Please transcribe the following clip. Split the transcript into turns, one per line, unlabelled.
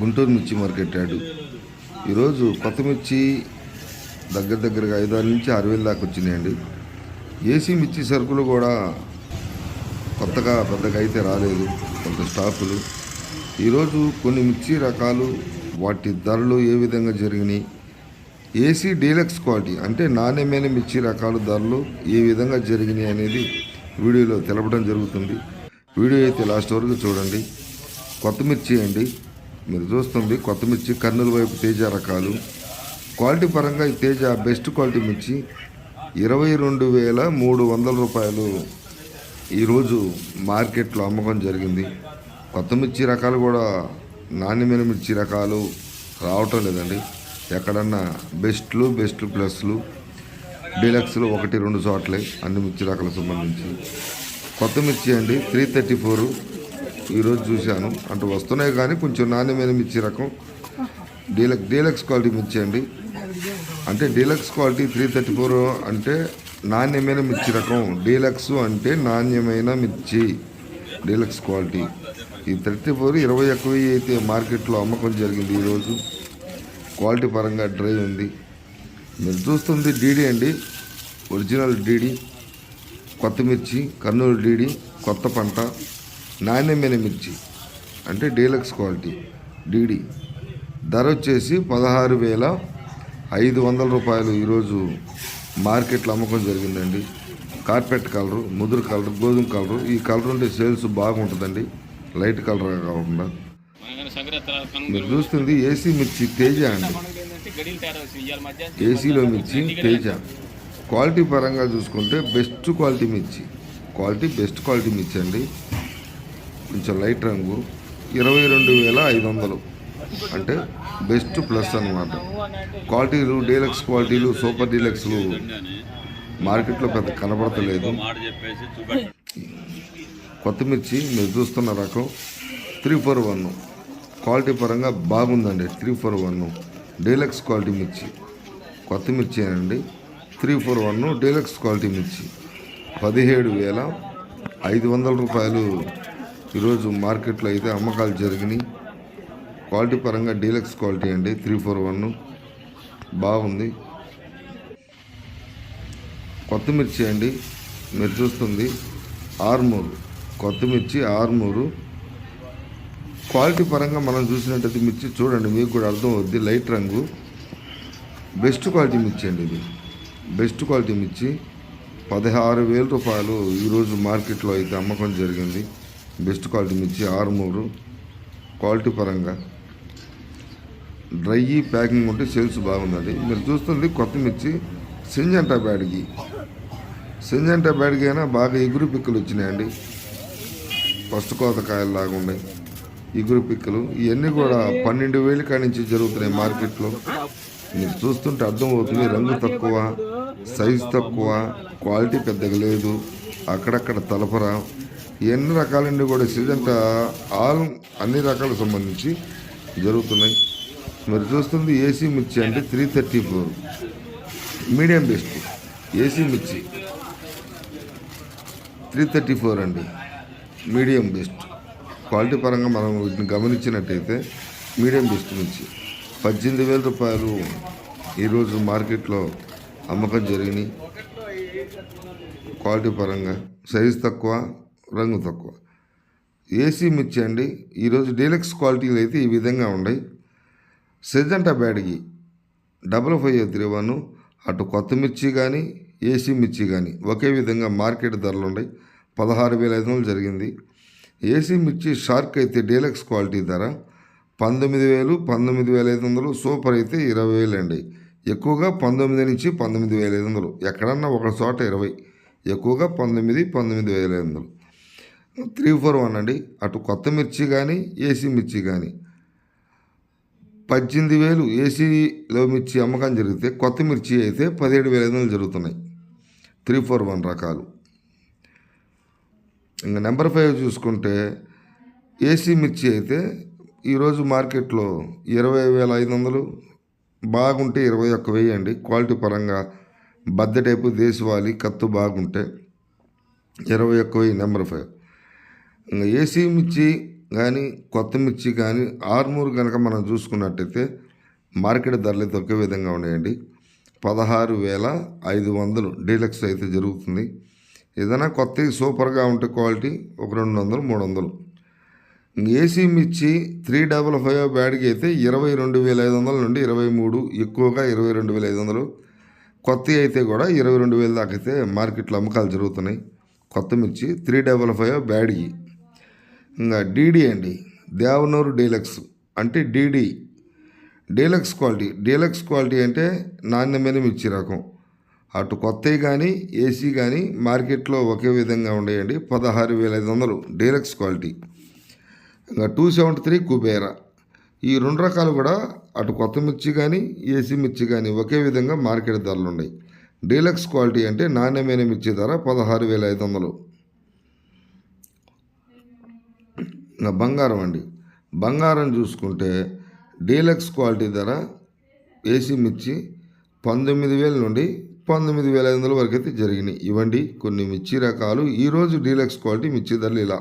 గుంటూరు మిర్చి market yard ఈరోజు కొత్త మిర్చి దగ్గర దగ్గరగా ఐదు వేల నుంచి ఆరు వేల దాకా వచ్చినాయండి. ఏసీ మిర్చి సరుకులు కూడా కొత్తగా పెద్దగా అయితే రాలేదు కొంత స్టాకులు. ఈరోజు కొన్ని మిర్చి రకాలు వాటి ధరలు ఏ విధంగా జరిగినాయి ఏసీ డీలక్స్ క్వాలిటీ అంటే నాణ్యమైన మిర్చి రకాల ధరలు ఏ విధంగా జరిగినాయి అనేది వీడియోలో తెలపడం జరుగుతుంది. వీడియో అయితే లాస్ట్ వరకు చూడండి. కొత్త మిర్చి అండి. మీరు చూస్తుంది కొత్త మిర్చి కర్నూలు వైపు తేజ రకాలు. క్వాలిటీ పరంగా ఈ తేజ బెస్ట్ క్వాలిటీ మిర్చి ఇరవై రెండు వేల మూడు వందల రూపాయలు. ఈరోజు మార్కెట్లో అమ్మకం జరిగింది. కొత్త మిర్చి రకాలు కూడా నాణ్యమైన మిర్చి రకాలు రావటం లేదండి. ఎక్కడన్నా బెస్ట్లు బెస్ట్ ప్లస్లు డీలక్స్లు ఒకటి రెండు చోట్లే అన్ని మిర్చి రకాలకు సంబంధించి. కొత్త మిర్చి అండి త్రీ థర్టీ ఫోర్ ఈరోజు చూశాను. అంటే వస్తున్నాయి కానీ కొంచెం నాణ్యమైన మిర్చి రకం. డీలక్స్ డీలక్స్ క్వాలిటీ మిర్చి అండి. అంటే deluxe quality three thirty four అంటే నాణ్యమైన మిర్చి రకం. డీలక్స్ అంటే నాణ్యమైన మిర్చి. Deluxe quality. ఈ థర్టీ ఫోర్ ఇరవై ఒక్క వెయ్యి అయితే మార్కెట్లో అమ్మకం జరిగింది ఈరోజు క్వాలిటీ పరంగా డ్రై ఉంది. మీరు చూస్తుంది డీడీ అండి. Original DD. కొత్త మిర్చి కర్నూలు డీడీ కొత్త పంట. నాణ్యమైన మిర్చి. అంటే డీలక్స్ క్వాలిటీ డీడీ. ధర వచ్చేసి పదహారు వేల ఐదు వందల రూపాయలు ఈరోజు మార్కెట్లో అమ్మకం జరిగిందండి. కార్పెట్ కలరు ముదురు కలర్ గోధుమ కలరు ఈ కలర్ ఉంటే సేల్స్ బాగుంటుందండి. లైట్ కలర్ కాకుండా. మీరు చూస్తుంది ఏసీ మిర్చి తేజ అండి. ఏసీలో మిర్చి తేజ. క్వాలిటీ పరంగా చూసుకుంటే బెస్ట్ క్వాలిటీ మిర్చి. క్వాలిటీ బెస్ట్ క్వాలిటీ మిర్చి అండి కొంచెం లైట్ రంగు. ఇరవై రెండు వేల ఐదు వందలు. అంటే బెస్ట్ ప్లస్ అన్నమాట. క్వాలిటీలు డీలక్స్ క్వాలిటీలు సూపర్ డీలక్స్లు మార్కెట్లో పెద్ద కనబడతలేదు. కొత్తమిర్చి మీరు చూస్తున్న రకం త్రీ ఫోర్ వన్. క్వాలిటీ పరంగా బాగుందండి three four one. Deluxe quality మిర్చి. కొత్త మిర్చి అండి three four one deluxe quality మిర్చి. పదిహేడు వేల ఐదు వందల రూపాయలు ఈరోజు మార్కెట్లో అయితే అమ్మకాలు జరిగినాయి. క్వాలిటీ పరంగా డీలక్స్ క్వాలిటీ అండి త్రీ ఫోర్ వన్. బాగుంది. కొత్త మిర్చి అండి మీరు చూస్తుంది. ఆర్మూరు. కొత్త మిర్చి ఆర్మూరు. క్వాలిటీ పరంగా మనం చూసినట్టయితే మిర్చి చూడండి మీకు కూడా అర్థం అవుద్ది. లైట్ రంగు. బెస్ట్ క్వాలిటీ మిర్చి అండి ఇది. బెస్ట్ క్వాలిటీ మిర్చి. పదహారు వేల రూపాయలు ఈరోజు మార్కెట్లో అయితే అమ్మకం జరిగింది. బెస్ట్ క్వాలిటీ మిర్చి ఆరుమూరు. క్వాలిటీ పరంగా డ్రై ప్యాకింగ్ ఉంటే సేల్స్ బాగుందండి. మీరు చూస్తుంది కొత్త మిర్చి సింజంటా బ్యాడ్కి సింజంటా బ్యాడ్కి అయినా బాగా ఎగురు పిక్కలు వచ్చినాయండి. ఫస్ట్ కోత కాయలు లాగా ఉన్నాయి. ఇగురు పిక్కలు. ఇవన్నీ కూడా పన్నెండు వేలు కాడి నుంచి జరుగుతున్నాయి మార్కెట్లో. మీరు చూస్తుంటే అర్థమవుతుంది రంగు తక్కువ సైజ్ తక్కువ క్వాలిటీ పెద్దగా లేదు. అక్కడక్కడ తలపరా. ఎన్ని రకాలండి కూడా సీజంట ఆల్ అన్ని రకాలకు సంబంధించి జరుగుతున్నాయి. మరి చూస్తుంది ఏసీ మిర్చి అంటే three thirty four medium best. AC మిర్చి. త్రీ థర్టీ ఫోర్ అండి. Medium best. క్వాలిటీ పరంగా మనం వీటిని గమనించినట్టయితే మీడియం బెస్ట్ మిర్చి. పద్దెనిమిది వేల రూపాయలు ఈరోజు మార్కెట్లో అమ్మకం జరిగినాయి. క్వాలిటీ పరంగా సైజ్ తక్కువ రంగు తక్కువ. ఏసీ మిర్చి అండి ఈరోజు డీలక్స్ క్వాలిటీలు అయితే ఈ విధంగా ఉన్నాయి. సెజంటా బ్యాడ్కి డబల్ ఫైవ్ త్రీ వన్ అటు కొత్త మిర్చి కానీ ఏసీ మిర్చి కానీ ఒకే విధంగా మార్కెట్ ధరలు ఉన్నాయి. పదహారు వేల ఐదు వందలు జరిగింది. ఏసీ మిర్చి షార్క్ అయితే డీలక్స్ క్వాలిటీ ధర పంతొమ్మిది వేలు పంతొమ్మిది వేల ఐదు వందలు సూపర్ అయితే ఇరవై వేలు అండి. ఎక్కువగా పంతొమ్మిది నుంచి పంతొమ్మిది వేల ఐదు వందలు ఎక్కడన్నా ఒక చోట ఇరవై ఎక్కువగా పంతొమ్మిది పంతొమ్మిది వేల ఐదు వందలు. త్రీ ఫోర్ వన్ అండి. అటు కొత్త మిర్చి కానీ ఏసీ మిర్చి కానీ పద్దెనిమిది వేలు ఏసీలో మిర్చి అమ్మకం జరిగితే కొత్త మిర్చి అయితే పదిహేడు వేల ఐదు వందలు జరుగుతున్నాయి. త్రీ ఫోర్ వన్ రకాలు. ఇంకా నెంబర్ ఫైవ్ చూసుకుంటే ఏసీ మిర్చి అయితే ఈరోజు మార్కెట్లో ఇరవై వేల ఐదు వందలు బాగుంటే ఇరవై ఒక్క వెయ్యి అండి. క్వాలిటీ పరంగా బద్ద టైపు దేశవాళీ కత్తు బాగుంటే ఇరవై ఒక్క వెయ్యి నెంబర్ ఫైవ్. ఏసీ మిర్చి కానీ కొత్త మిర్చి కానీ ఆర్మూర్ కనుక మనం చూసుకున్నట్టయితే మార్కెట్ ధరలు అయితే ఒకే విధంగా ఉన్నాయండి. పదహారు వేల ఐదు వందలు డీలక్స్ అయితే జరుగుతుంది. ఏదైనా కొత్తవి సూపర్గా ఉంటే క్వాలిటీ ఒక రెండు వందలు మూడు వందలు. ఏసీ మిర్చి త్రీ డబల్ ఫైవ్ బ్యాడ్కి అయితే ఇరవై రెండు వేల ఐదు వందల నుండి ఇరవై మూడు ఎక్కువగా ఇరవై రెండు వేల ఐదు వందలు. కొత్త అయితే కూడా ఇరవై రెండు వేల దాకా అయితే మార్కెట్లో అమ్మకాలు జరుగుతున్నాయి. కొత్త మిర్చి త్రీ డబల్ ఫైవ్ బ్యాడ్కి ఇంకా డీడీ అండి. దేవనూరు డీలక్స్ అంటే DD deluxe quality. Deluxe quality అంటే నాణ్యమైన మిర్చి రకం అటు కొత్తవి కానీ ఏసీ కానీ మార్కెట్లో ఒకే విధంగా ఉండేయండి. పదహారు వేల ఐదు వందలు డీలక్స్ క్వాలిటీ. ఇంకా టూ సెవెంటీ త్రీ కుబేరా. ఈ రెండు రకాలు కూడా అటు కొత్త మిర్చి కానీ ఏసీ మిర్చి కానీ ఒకే విధంగా మార్కెట్ ధరలు ఉన్నాయి. డీలక్స్ క్వాలిటీ అంటే నాణ్యమైన మిర్చి ధర పదహారు వేల ఐదు వందలు. ఇంకా బంగారం అండి. బంగారం చూసుకుంటే డీలక్స్ క్వాలిటీ ధర ఏసీ మిర్చి పంతొమ్మిది వేల నుండి పంతొమ్మిది వేల ఐదు వందల వరకు అయితే జరిగినాయి. ఇవ్వండి కొన్ని మిర్చి రకాలు. ఈరోజు డీలక్స్ క్వాలిటీ మిర్చి ధరలు ఇలా.